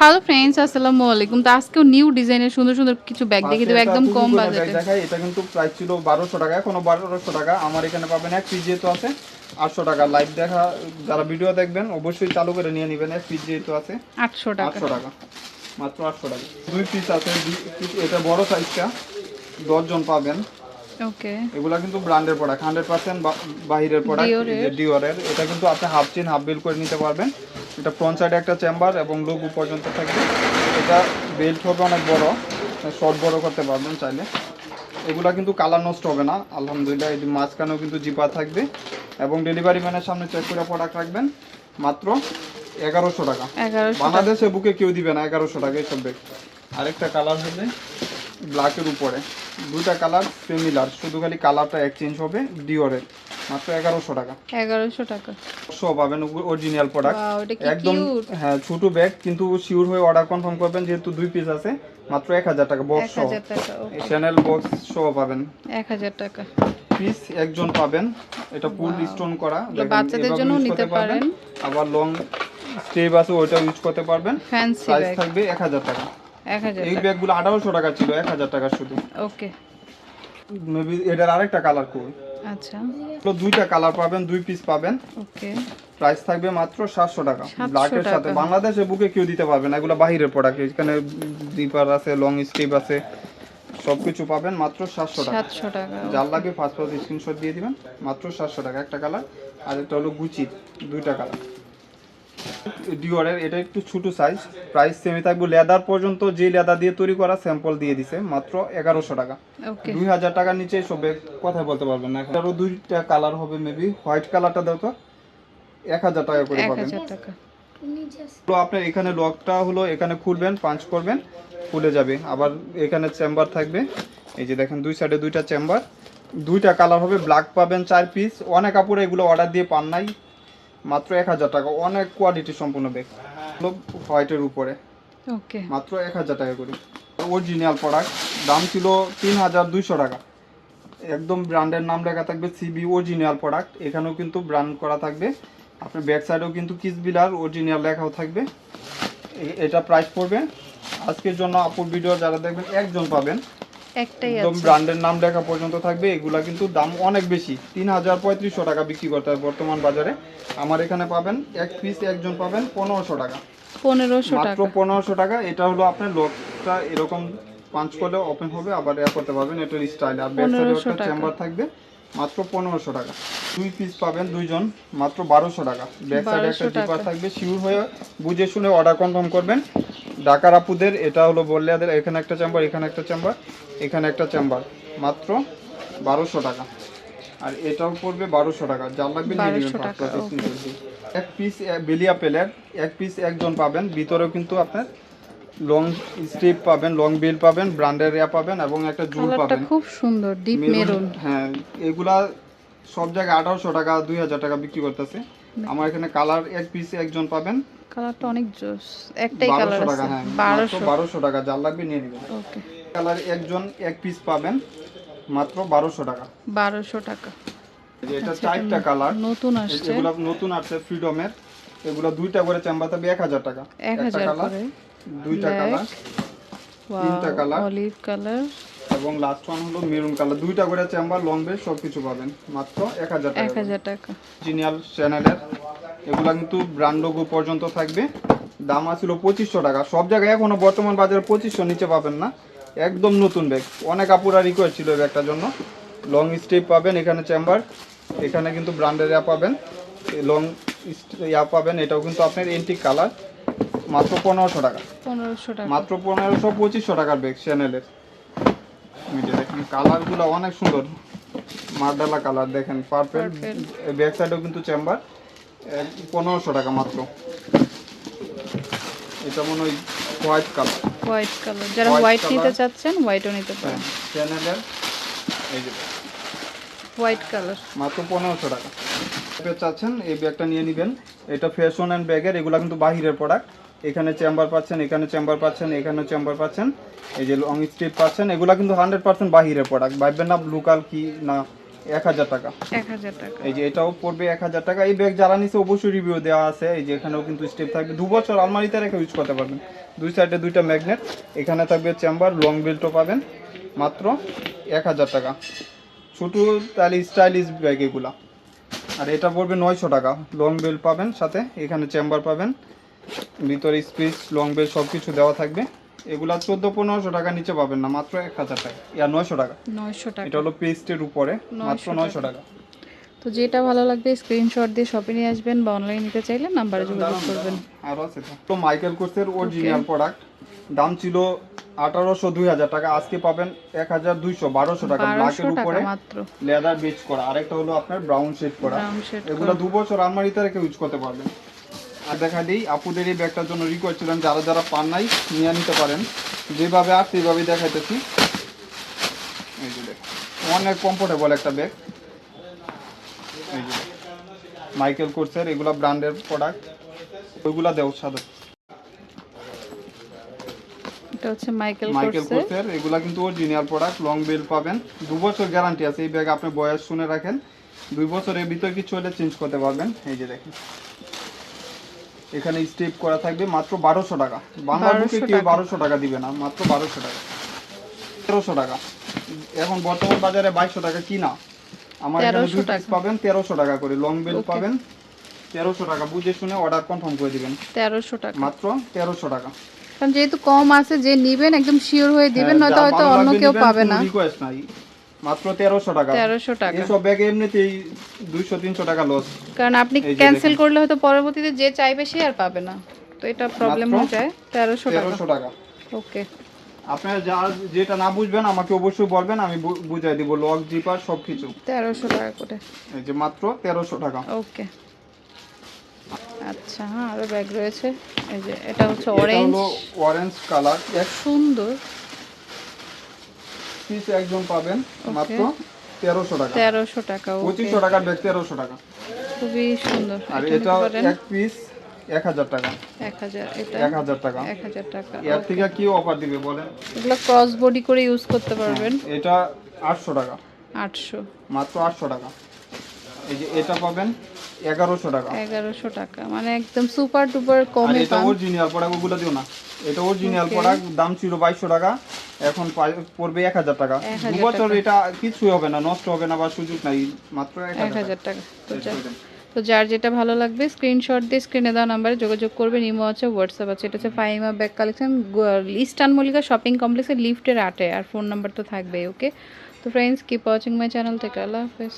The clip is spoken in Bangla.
হ্যালো ফ্রেন্ডস আসসালামু আলাইকুম। তো আজকেও নিউ ডিজাইনের সুন্দর সুন্দর কিছু ব্যাগ দেখে দেবো একদম কম বাজেটে। দেখাই এটা কিন্তু প্রাইস ছিল বারোশো টাকা এখনও বারোশো টাকা। আমার এখানে পাবেন এক পিস যেহেতু আছে আটশো টাকা। লাইভ দেখা যারা ভিডিও দেখবেন অবশ্যই চালু করে নিয়ে নেবেন এক পিস যেহেতু আছে। আটশো টাকা। আটশো টাকা। মাত্র আটশো টাকা। দুই পিস আছে এটা বড় সাইজটা দশজন পাবেন। ওকে এগুলা কিন্তু ব্র্যান্ডের প্রোডাক্ট হান্ড্রেড পার্সেন্ট বাহিরের প্রোডাক্ট। ডিওরের এটা কিন্তু আপনি হাফ চেন হাফ বিল করে নিতে পারবেন। এটা ফ্রন্ট সাইডে একটা চেম্বার এবং লঘু পর্যন্ত থাকবে। এটা বেল্ট হবে অনেক বড় শর্ট বড় করতে পারবেন চাইলে। এগুলা কিন্তু কালার নষ্ট হবে না আলহামদুলিল্লাহ। যে মাঝখানেও কিন্তু জিপা থাকবে এবং ডেলিভারি ম্যানের সামনে চেক করে প্রোডাক্ট রাখবেন। মাত্র এগারোশো টাকা। বাংলাদেশে বুকে কেউ দিবে না এগারোশো টাকা এইসব ব্যাগ আরেকটা কালার হবে ব্ল্যাকের উপরে। দুইটা কালার সিমিলার শুধু খালি কালারটা এক্সচেঞ্জ হবে ডিওরের মাত্র টাকা। সব পাবেন অরিজিনাল প্রোডাক্ট একদম হ্যাঁ ছোট ব্যাগ কিন্তু শিওর হয়ে অর্ডার কনফার্ম করবেন যেহেতু দুই পিস আছে মাত্র এক হাজার টাকা বক্স সহ। হাজার টাকা চ্যানেল বক্স সহ পাবেন। টাকা। পিস একজন পাবেন এটা ফুল স্টোন করা বাচ্চাদের use নিতে। পারেন। আবার লং স্টেপ আছে ওইটাও ইউজ করতে পারবেন। ফ্যান্সি ব্যাগ থাকবে এক হাজার টাকা। এই ব্যাগগুলো আঠারোশো টাকা ছিল এক হাজার টাকা শুধু। ওকে মেবি এটার আরেকটা কালার করুন আচ্ছা। দুইটা কালার পাবেন দুই পিস পাবেন। ওকে। প্রাইস থাকবে মাত্র সাতশো টাকা। ব্ল্যাকের সাথে। বাংলাদেশে বুকে কেউ দিতে পারবে না। এগুলো বাহিরের প্রোডাক্ট এখানে ডিপার আছে লং স্টিপ আছে। সবকিছু পাবেন মাত্র সাতশো টাকা। সাতশো টাকা যার লাগে ফার্স্ট ফার্স্ট স্ক্রিনশট দিয়ে দিবেন। মাত্র সাতশো টাকা একটা কালার আর একটা হলো গুচির দুইটা কালার ডিওরের এটা একটু ছোট সাইজ প্রাইস সেমি থাকবে। লেদার পর্যন্ত যে লেদার দিয়ে তৈরি করা স্যাম্পল দিয়ে দিছে মাত্র এগারোশো টাকা। দুই হাজার টাকার নিচে সবে কথা বলতে পারবেন না। এটারও দুইটা কালার হবে মেবি হোয়াইট কালারটা দাও তো। এক হাজার টাকা করে পাবেন। আপনার এখানে লকটা হলো এখানে খুলবেন পাঞ্চ করবেন খুলে যাবে। আবার এখানে চেম্বার থাকবে। এই যে দেখেন দুই সাইডে দুইটা চেম্বার দুইটা কালার হবে ব্ল্যাক পাবেন চার পিস অনেক কাপড় এগুলো অর্ডার দিয়ে পান নাই। মাত্র এক হাজার টাকা। অনেক কোয়ালিটি সম্পূর্ণ ব্যাগ হোয়াইটের উপরে। ওকে মাত্র এক হাজার টাকা করে। অরিজিনাল প্রোডাক্ট দাম ছিল তিন হাজার দুইশো টাকা। একদম ব্র্যান্ডের নাম লেখা থাকবে সিবি অরিজিনাল প্রোডাক্ট এখানেও কিন্তু ব্র্যান্ড করা থাকবে। আপনার ব্যাক সাইডেও কিন্তু কিসবিলার অরিজিনাল লেখাও থাকবে। এটা প্রাইস পড়বে। আজকের জন্য আপুর ভিডিও যারা দেখবেন একজন পাবেন। একটাই একদম ব্র্যান্ডের নাম লেখা পর্যন্ত থাকবে এগুলা কিন্তু দাম অনেক বেশি। তিন হাজার পঁয়ত্রিশশো টাকা বিক্রি করতে হয় বর্তমান বাজারে। আমার এখানে পাবেন এক পিস একজন পাবেন পনেরোশো টাকা। পনেরোশো মাত্র পনেরোশো টাকা এটা হলো আপনার লকটা এরকম পাঁচ করলে ওপেন হবে আবার এ করতে পারবেন এটার স্টাইল আর ব্যাক সাইডে 1500 চেম্বার থাকবে মাত্র পনেরোশো টাকা। দুই পিস পাবেন দুইজন মাত্র বারোশো টাকা। ব্যাক সাইডে একটা জিপার থাকবে শিওর হয়ে বুঝে শুনে অর্ডার কনফার্ম করবেন। ঢাকার আপুদের এটা হলো বললে এখানে একটা চেম্বার এখানে একটা চেম্বার এখানে একটা চেম্বার মাত্র বারোশো টাকা। আর এটাও পড়বে বারোশো টাকা যার লাগবে নিয়ে নেবেন 1200 টাকা, first class screenshot দিয়ে। এক পিস বেলিয়া পেলের এক পিস একজন পাবেন ভিতরেও কিন্তু আপনার লং স্ট্রিপ পাবেন লং বিল পাবেন ব্র্যান্ডের ইয়া পাবেন এবং একটা জুল পাবেন। খুব সুন্দর ডিপ মেরুন হ্যাঁ এগুলা সব জায়গায় আঠারোশো টাকা দুই হাজার টাকা বিক্রি করতেছে। আমার এখানে কালার এক পিস একজন পাবেন। কালারটা অনেক জোস। একটাই কালার আছে। টাকা হ্যাঁ বারোশো। বারোশো টাকা যার লাগবে নিয়ে নেবেন। ওকে। কালার একজন এক পিস পাবেন মাত্র বারোশো টাকা। বারোশো টাকা। এই যে এটা আচ্ছা, চারটা কালার। নতুন আসছে। এগুলো নতুন আসছে ফ্রিডমের এগুলো দুইটা করে চেম্বার থাকবে এক হাজার টাকা। এক একটা হাজার কালার করে। দুইটা কালার তিনটা colour। অলিভ কালার এবং লাস্ট ওয়ান হলো মেরুন কালার দুইটা করে চেম্বার লং বেস সব কিছু পাবেন। মাত্র এক হাজার এক টাকা হাজার টাকা। জিনিয়াল চ্যানেলের এগুলা কিন্তু ব্র্যান্ড লোগো পর্যন্ত থাকবে। দাম আছিল পঁচিশশো টাকা। সব জায়গায় এখনও বর্তমান বাজারে পঁচিশশো নিচে পাবেন না। একদম নতুন ব্যাগ অনেক আপুরা রিকোয়েস্ট ছিল ব্যাগটার জন্য। লং স্টেপ পাবেন এখানে চেম্বার এখানে কিন্তু ব্র্যান্ডের ইয়া পাবেন। লং ইয়া পাবেন। এটাও কিন্তু আপনার এন্টিক কালার মাত্র পনেরোশো টাকা। পনেরোশো টাকা। মাত্র পনেরোশো পঁচিশশো টাকার ব্যাগ চ্যানেলের দেখেন কালারগুলো অনেক সুন্দর। মার্ডালা কালার দেখেন ব্যাক সাইডেও কিন্তু চেম্বার পনেরোশো টাকা মাত্র। এটা মনে হয় হোয়াইট কালার হোয়াইট কালার যারা হোয়াইট নিতে চাচ্ছেন হোয়াইটও নিতে পারেন। চ্যানেলের এই যে। হোয়াইট কালার মাত্র পনেরোশো টাকা। চাচ্ছেন এই ব্যাগটা নিয়ে নেবেন। এটা ফ্যাশন অ্যান্ড ব্যাগের এগুলো কিন্তু বাহিরের প্রোডাক্ট এখানে চেম্বার পাচ্ছেন এখানে চেম্বার পাচ্ছেন এখানে চেম্বার পাচ্ছেন। এই যে লং স্ট্রিপ পাচ্ছেন এগুলো কিন্তু হান্ড্রেড পার্সেন্ট বাহিরের প্রোডাক্ট ভাববেন না লোকাল কি না এক হাজার টাকা। এই যে এটাও পড়বে এক হাজার টাকা। এই ব্যাগ যারা নিচে অবশ্যই রিভিউ দেওয়া আছে। এই যে এখানেও কিন্তু স্টেপ থাকবে। দু বছর আলমারিতে রেখে ইউজ করতে পারবেন। দুই সাইডে দুইটা ম্যাগনেট এখানে থাকবে চেম্বার লং বেল্টও পাবেন। মাত্র এক হাজার টাকা। ছোটো তাহলে স্টাইলিশ ব্যাগ এগুলা। আর এটা পড়বে নয়শো টাকা। লং বেল্ট পাবেন সাথে। এখানে চেম্বার পাবেন। ভিতরে স্পিচ লং বেল্ট সব কিছু দেওয়া থাকবে। এগুলা চোদ্দ পনেরোশো টাকা নিচে পাবেন না মাত্র এক হাজার টাকা। ইয়া নয়শো টাকা। নয়শো টাকা। এটা হলো পেস্টের উপরে মাত্র 900 নয়শো টাকা। তো যেটা ভালো লাগবে স্ক্রিনশট দিয়ে শপে নিয়ে আসবেন বা অনলাইন নিতে চাইলে নাম্বারে যোগাযোগ করবেন। আরও আছে তো। তো মাইকেল কোর্সের অরিজিনাল প্রোডাক্ট দাম ছিল আঠারোশো দুই হাজার টাকা। আজকে পাবেন এক হাজার দুইশো বারোশো টাকা। ব্ল্যাকের উপরে মাত্র। লেদার বেচ করা। আরেকটা হলো আপনার ব্রাউন শেড করা। এগুলো দু বছর আলমারিতে রেখে ইউজ করতে পারবেন। আর দেখা দিই আপুদের এই ব্যাগটার জন্য রিকোয়েস্ট ছিলেন যারা যারা পান নাই নিয়ে নিতে পারেন। যেভাবে আর এইভাবে দেখাইতেছি। এই যে দেখ অনেক কমফোর্টেবল একটা ব্যাগ এই যে মাইকেল কোর্সের এগুলা ব্র্যান্ডের প্রোডাক্ট ওইগুলা দেও সাদা। এটা হচ্ছে মাইকেল মাইকেল কোর্সের কোর্সের এগুলা কিন্তু অরিজিনাল প্রোডাক্ট লং বেল পাবেন। দু বছর গ্যারান্টি আছে এই ব্যাগ আপনি বয়স শুনে রাখেন। দুই বছরের ভিতর কিছু হলে চেঞ্জ করতে পারবেন। এই যে দেখেন। এখানে স্টেপ করা থাকবে মাত্র বারোশো টাকা। বাংলা বুকে কেউ বারোশো টাকা দিবে না মাত্র বারোশো টাকা। তেরোশো টাকা। এখন বর্তমান বাজারে বাইশশো টাকা কিনা? আমার এখানে দুই পিস পাবেন তেরোশো টাকা করে। লং বেল পাবেন তেরোশো টাকা। বুঝে শুনে অর্ডার কনফার্ম করে দিবেন। তেরোশো টাকা। মাত্র তেরোশো টাকা। কারণ যেহেতু কম আছে যে নিবেন একদম শিওর হয়ে দিবেন হ্যাঁ, নয়তো হয়তো অন্য কেউ পাবে না। request নাই। মাত্র তেরোশো টাকা। তেরোশো টাকা। এসব ব্যাগে এমনিতেই দুইশো তিনশো টাকা লস কারণ আপনি ক্যান্সেল করলে হয়তো পরবর্তীতে যে চাইবে সে আর পাবে না। তো এটা প্রবলেম হয়ে যায় তেরোশো টাকা। তেরোশো টাকা। ওকে আপনার যা যেটা না বুঝবেন আমাকে অবশ্যই বলবেন আমি বুঝাই দিব। লক জিপার সব কিছু তেরোশো টাকা করে। এই যে মাত্র তেরোশো টাকা। ওকে আচ্ছা হ্যাঁ আরও ব্যাগ রয়েছে। এই যে এটা হচ্ছে অরেঞ্জ অরেঞ্জ কালার সুন্দর। পিস একজন পাবেন মাত্র তেরোশো টাকা। তেরোশো টাকা পঁচিশশো টাকার ব্যাগ তেরোশো টাকা। খুবই সুন্দর। আর এটা এক পিস এক হাজার টাকা। এক হাজার এক হাজার টাকা। এক হাজার টাকা এর থেকে কি অফার দিবে বলেন? এগুলো ক্রস বডি করে ইউজ করতে পারবেন। এটা আটশো টাকা। আটশো। মাত্র আটশো টাকা। এই যে এটা পাবেন এগারোশো টাকা। এগারোশো টাকা মানে একদম সুপার আর কমে এটা অরিজিনাল প্রোডাক্ট ওগুলো দিও না। এটা অরিজিনাল. প্রোডাক্ট দাম ছিল বাইশশো টাকা। এখন পড়বে এক হাজার টাকা। 1000 দু বছর এটা কিছুই হবে না নষ্ট হবে না বা সুযোগ নাই মাত্র এক হাজার টাকা। তো যার যেটা ভালো লাগবে স্ক্রিনশট দিয়ে স্ক্রিনে দেওয়া নাম্বারে যোগাযোগ করবে ইমো আছে হোয়াটসঅ্যাপ আছে এটা হচ্ছে Faima bag collection eastern Mallika shopping কমপ্লেক্সের লিফটের আটে আর ফোন নাম্বার তো থাকবেই ওকে তো friends keep watching my channel থেকে আল্লাহ হাফেজ।